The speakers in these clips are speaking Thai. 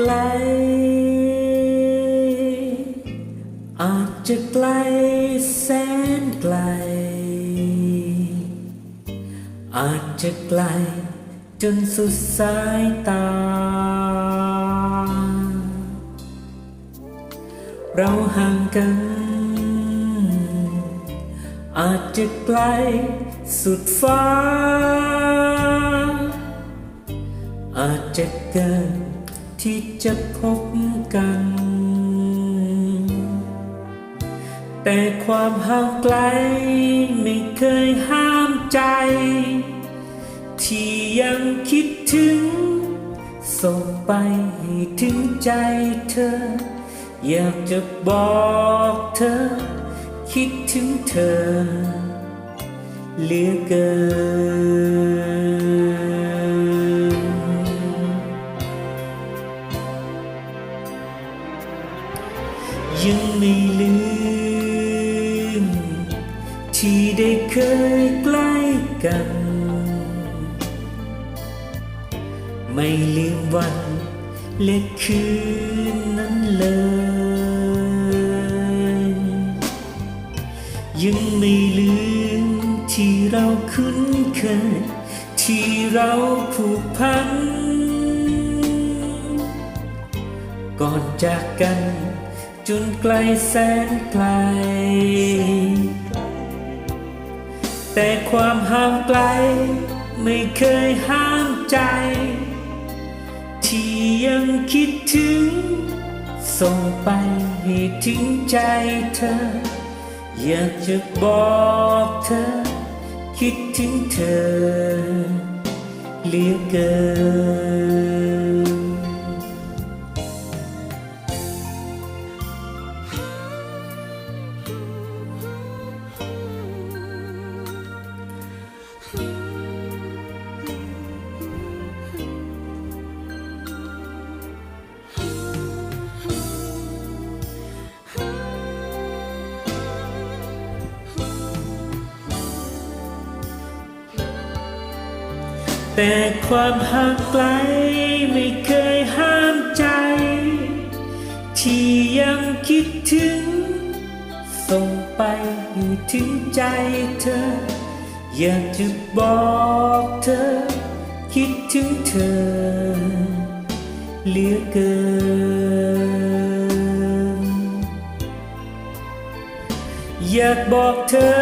ไกล อาจจะไกลแสนไกล อาจจะไกลจนสุดสายตา เราห่างกัน อาจจะไกลสุดฟ้า อาจจะเกิน ที่จะพบกัน แต่ความห่างไกลไม่เคยห้ามใจ ที่ยังคิดถึง ส่งไปให้ถึงใจเธอ อยากจะบอกเธอ คิดถึงเธอเหลือเกิน ไม่ลืม ที่ได้เคยใกล้กัน ไม่ลืมวันและคืนนั้นเลย ยังไม่ลืมที่เราคุ้นเคย ที่เราผูกพัน ก่อนจากกัน จนไกลแสนไกล แต่ความห่างไกล ไม่เคยห้ามใจ ที่ยังคิดถึง ส่งไปให้ถึงใจเธอ อยากจะบอกเธอ คิดถึงเธอเหลือเกิน แต่ความห่างไกลไม่เคยห้ามใจ ที่ยังคิดถึง ส่งไปให้ถึงใจเธอ อยากจะบอกเธอ คิดถึงเธอเหลือเกิน อยากบอกเธอ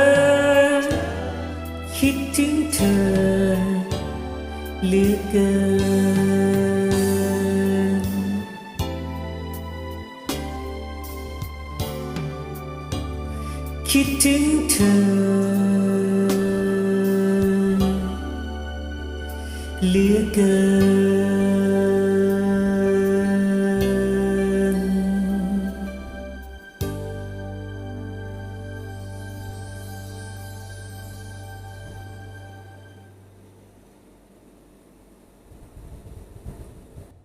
คิดถึงเธอเหลือเกิน คิดถึงเธอ 歌